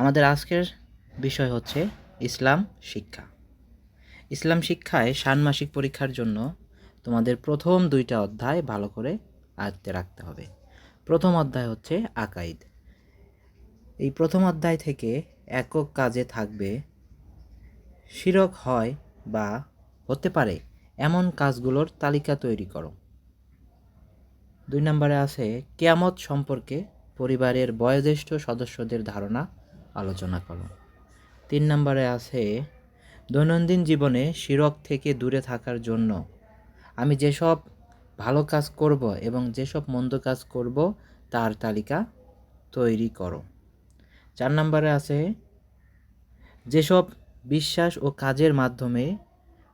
আমাদের আজকের বিষয় হচ্ছে ইসলাম শিক্ষা। ইসলাম শিক্ষায় ষান্মাসিক পরীক্ষার জন্য তোমাদের প্রথম দুইটা অধ্যায় ভালো করে আয়ত্তে রাখতে হবে। প্রথম অধ্যায় হচ্ছে আকাইদ। এই প্রথম অধ্যায় থেকে একক কাজে থাকবে শিরক হয় বা হতে পারে এমন কাজগুলোর তালিকা তৈরি করো। দুই নম্বরে আছে কেয়ামত সম্পর্কে পরিবারের বয়োজ্যেষ্ঠ সদস্যদের ধারণা আলোচনা করো। তিন নম্বরে আছে, দৈনন্দিন জীবনে শিরক থেকে দূরে থাকার জন্য আমি যেসব ভালো কাজ করব এবং যেসব মন্দ কাজ করব তার তালিকা তৈরি করো। চার নম্বরে আছে, যেসব বিশ্বাস ও কাজের মাধ্যমে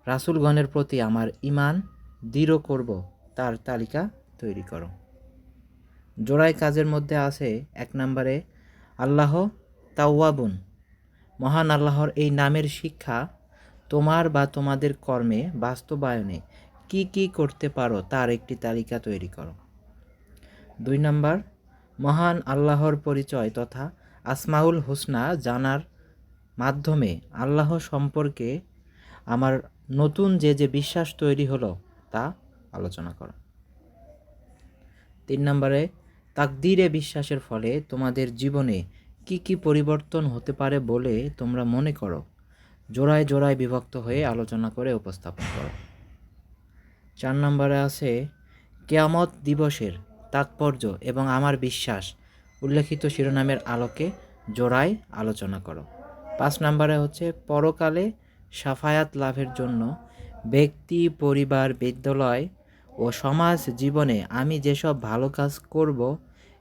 রাসূলগণের প্রতি আমার ইমান দৃঢ় করব তার তালিকা তৈরি করো। জোড়াই কাজের মধ্যে আছে, এক নম্বরে আল্লাহ তাওয়াবুন। মহান আল্লাহর এই নামের শিক্ষা তোমার বা তোমাদের কর্মে, বাস্তবায়নে কি কি করতে পারো তার একটি তালিকা তৈরি করো। দুই নম্বর, মহান আল্লাহর পরিচয় তথা আসমাউল হোসনা জানার মাধ্যমে আল্লাহ সম্পর্কে আমার নতুন যে যে বিশ্বাস তৈরি হলো তা আলোচনা করো। তিন নম্বরে, তাকদিরে বিশ্বাসের ফলে তোমাদের জীবনে কি কি পরিবর্তন হতে পারে বলে তোমরা মনে করো? জোড়ায় জোড়ায় বিভক্ত হয়ে আলোচনা করে উপস্থাপন করো। চার নম্বরে আছে, কেয়ামত দিবসের তাৎপর্য এবং আমার বিশ্বাস উল্লেখিত শিরোনামের আলোকে জোড়ায় আলোচনা করো। পাঁচ নম্বরে হচ্ছে, পরকালে সাফায়াত লাভের জন্য ব্যক্তি, পরিবার, বিদ্যালয় ও সমাজ জীবনে আমি যেসব ভালো কাজ করব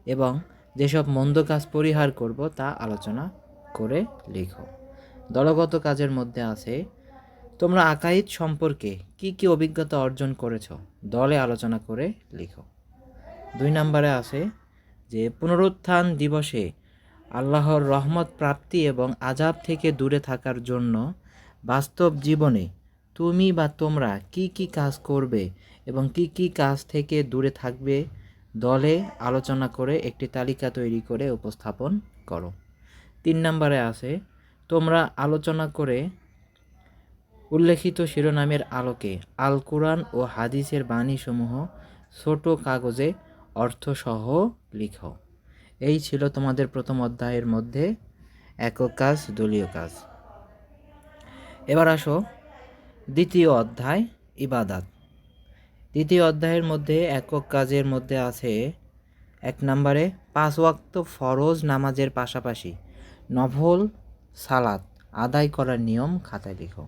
এবং যেসব মন্দ কাজ পরিহার করব, তা আলোচনা করে লিখো। দলগত কাজের মধ্যে আছে, তোমরা আকাইদ সম্পর্কে কি কি অভিজ্ঞতা অর্জন করেছ দলে আলোচনা করে লিখো। দুই নম্বরে আছে যে, পুনরুত্থান দিবসে আল্লাহর রহমত, প্রাপ্তি এবং আজাব থেকে দূরে থাকার জন্য বাস্তব জীবনে তুমি বা তোমরা কি কি কাজ করবে এবং কি কি কাজ থেকে দূরে থাকবে দলে আলোচনা করে একটি তালিকা তৈরি করে উপস্থাপন করো। তিন নম্বরে আছে, তোমরা আলোচনা করে উল্লেখিত শিরোনামের আলোকে আল কোরআন ও হাদিসের বাণীসমূহ ছোট কাগজে অর্থসহ লিখো। এই ছিল তোমাদের প্রথম অধ্যায়ের মধ্যে একক কাজ, দলীয় কাজ। এবার আসো দ্বিতীয় অধ্যায়, ইবাদাত। দ্বিতীয় অধ্যায়ের মধ্যে একক কাজের মধ্যে আছে, এক নম্বরে, পাঁচ ওয়াক্ত ফরজ নামাজের পাশাপাশি নভল সালাত আদায় করার নিয়ম খাতায় লিখো।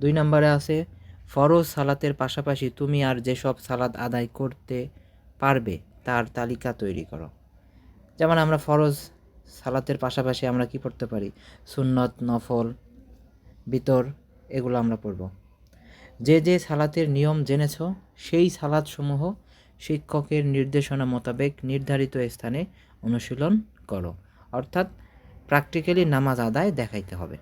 দুই নম্বরে আছে, ফরজ সালাতের পাশাপাশি তুমি আর যেসব সালাদ আদায় করতে পারবে তার তালিকা তৈরি করো। যেমন আমরা ফরজ সালাতের পাশাপাশি আমরা কি পড়তে পারি? সুন্নত, নফল, বিতর, এগুলো আমরা পড়ব। যে যে সালাতের নিয়ম জেনেছ, সেই সালাদসমূহ শিক্ষকের নির্দেশনা মোতাবেক নির্ধারিত স্থানে অনুশীলন করো। অর্থাৎ প্র্যাকটিক্যালি নামাজ আদায় দেখাইতে হবে।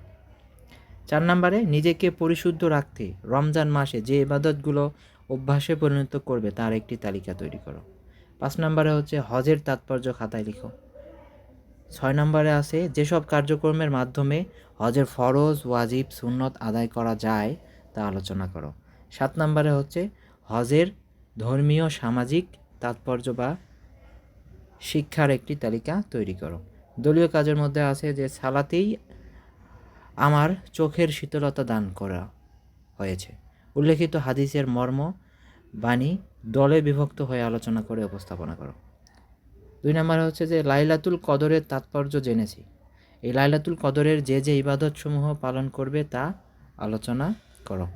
চার নম্বরে, নিজেকে পরিশুদ্ধ রাখতে রমজান মাসে যে ইবাদতগুলো অভ্যাসে পরিণত করবে তার একটি তালিকা তৈরি করো। পাঁচ নম্বরে হচ্ছে হজের তাৎপর্য খাতায় লিখো। ছয় নম্বরে আছে, যেসব কার্যক্রমের মাধ্যমে হজের ফরজ, ওয়াজিব, সুন্নত আদায় করা যায় তা আলোচনা করো। সাত নম্বরে হচ্ছে হজের ধর্মীয় সামাজিক তাৎপর্য বা শিক্ষার একটি তালিকা তৈরি করো। দলীয় কাজের মধ্যে আছে যে সালাতেই আমার চোখের শীতলতা দান করা হয়েছে। উল্লেখিত হাদিসের মর্ম বাণী দলে বিভক্ত হয়ে আলোচনা করে উপস্থাপনা করো। দুই নম্বরে হচ্ছে যে লাইলাতুল কদরের তাৎপর্য জেনেছি। এই লাইলাতুল কদরের যে যে ইবাদতসমূহ পালন করবে তা আলোচনা করো।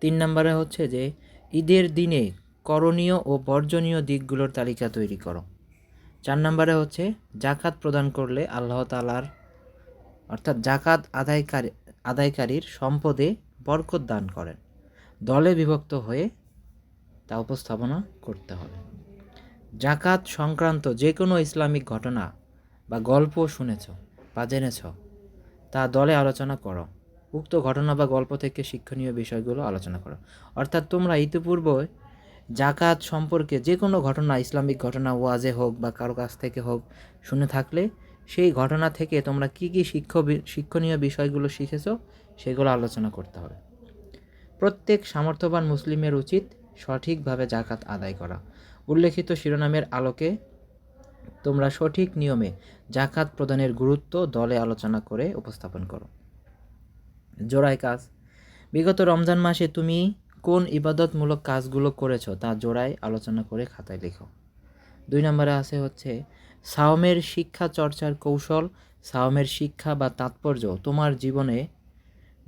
তিন নম্বরে হচ্ছে যে, ঈদের দিনে করণীয় ও বর্জনীয় দিকগুলোর তালিকা তৈরি করো। চার নম্বরে হচ্ছে, জাকাত প্রদান করলে আল্লাহ তালার অর্থাৎ জাকাত আদায়কারী, আদায়কারীর সম্পদে বরকত দান করেন। দলে বিভক্ত হয়ে তা উপস্থাপনা করতে হবে। জাকাত সংক্রান্ত যে কোনো ইসলামিক ঘটনা বা গল্প শুনেছ বা জেনেছ, তা দলে আলোচনা করো। উক্ত ঘটনা বা গল্প থেকে শিক্ষণীয় বিষয়গুলো আলোচনা করো। অর্থাৎ তোমরা ইতিপূর্বে জাকাত সম্পর্কে যে কোনো ঘটনা, ইসলামিক ঘটনা, ওয়াজে হোক বা কারও কাছ থেকে হোক শুনে থাকলে সেই ঘটনা থেকে তোমরা কি কি শিক্ষ শিক্ষণীয় বিষয়গুলো শিখেছ সেগুলো আলোচনা করতে হবে। প্রত্যেক সামর্থ্যবান মুসলিমের উচিত সঠিকভাবে জাকাত আদায় করা। উল্লেখিত শিরোনামের আলোকে তোমরা সঠিক নিয়মে জাকাত প্রদানের গুরুত্ব দলে আলোচনা করে উপস্থাপন করো। জোড়ায় কাজ। বিগত রমজান মাসে তুমি কোন ইবাদতমূলক কাজগুলো করেছ তা জোড়ায় আলোচনা করে খাতায় লেখো। দুই নম্বরে আছে হচ্ছে, সাওমের শিক্ষা চর্চার কৌশল, সাওমের শিক্ষা বা তাৎপর্য তোমার জীবনে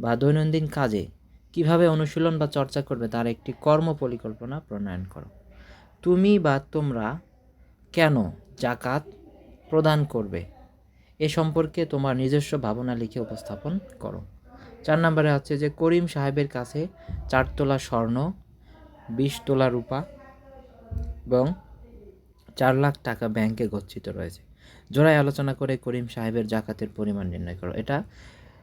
বা দৈনন্দিন কাজে কীভাবে অনুশীলন বা চর্চা করবে তার একটি কর্ম পরিকল্পনা প্রণয়ন করো। তুমি বা তোমরা কেন জাকাত প্রদান করবে এ সম্পর্কে তোমার নিজস্ব ভাবনা লিখে উপস্থাপন করো। চার নম্বরে হচ্ছে যে করিম সাহেবের কাছে চার তোলা স্বর্ণ বিশ তোলা রূপা এবং চার লাখ টাকা ব্যাংকে গচ্ছিত রয়েছে। জোড়ায় আলোচনা করে করিম সাহেবের জাকাতের পরিমাণ নির্ণয় করো। এটা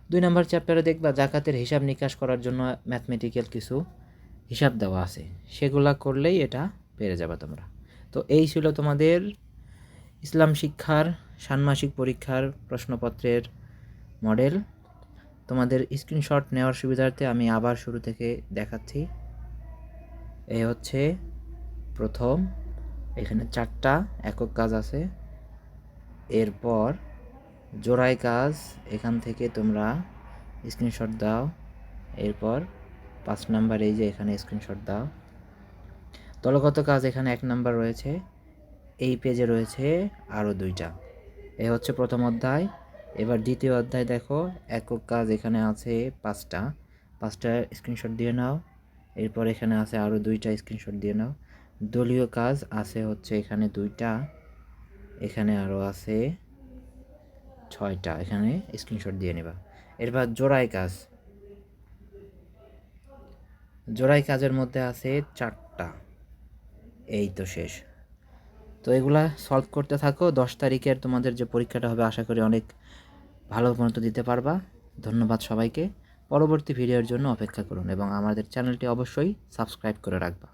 দুই নম্বর চ্যাপ্টারে দেখবা, জাকাতের হিসাব নিকাশ করার জন্য ম্যাথমেটিক্যাল কিছু হিসাব দেওয়া আছে। সেগুলা করলেই এটা পেরে যাবে তোমরা। তো এই ছিল তোমাদের ইসলাম শিক্ষার ষান্মাসিক পরীক্ষার প্রশ্নপত্রের মডেল তোমাদের স্ক্রিনশট নেওয়ার সুবিধার্থে আমি আবার শুরু থেকে দেখাচ্ছি। এই হচ্ছে প্রথম, এখানে চারটা একক কাজ আছে। এরপর জোড়াই কাজ এখান থেকে তোমরা স্ক্রিনশট দাও। এরপর পাঁচ নাম্বার, এই যে এখানে স্ক্রিনশট দাও। দলগত কাজ এখানে এক নাম্বার রয়েছে। এই পেজে রয়েছে আরও দুইটা। এ হচ্ছে প্রথম অধ্যায়। এবার দ্বিতীয় অধ্যায় দেখো, একক কাজ এখানে আছে পাঁচটা। পাঁচটা স্ক্রিনশট দিয়ে নাও, এরপর এখানে আছে আরও দুইটা স্ক্রিনশট দিয়ে নাও। দলীয় কাজ আছে হচ্ছে এখানে দুইটা, এখানে আরও আছে ছয়টা, এখানে স্ক্রিনশট দিয়ে নেবা। এরপর জোড়াই কাজ। জোড়াই কাজের মধ্যে আছে চারটা। এই তো শেষ। তো এগুলা সলভ করতে থাকো। দশ তারিখের তোমাদের যে পরীক্ষাটা হবে, আশা করি অনেক ভালো মতো দিতে পারবা। ধন্যবাদ সবাইকে। পরবর্তী ভিডিওর জন্য অপেক্ষা করুন এবং আমাদের চ্যানেলটি অবশ্যই সাবস্ক্রাইব করে রাখবা।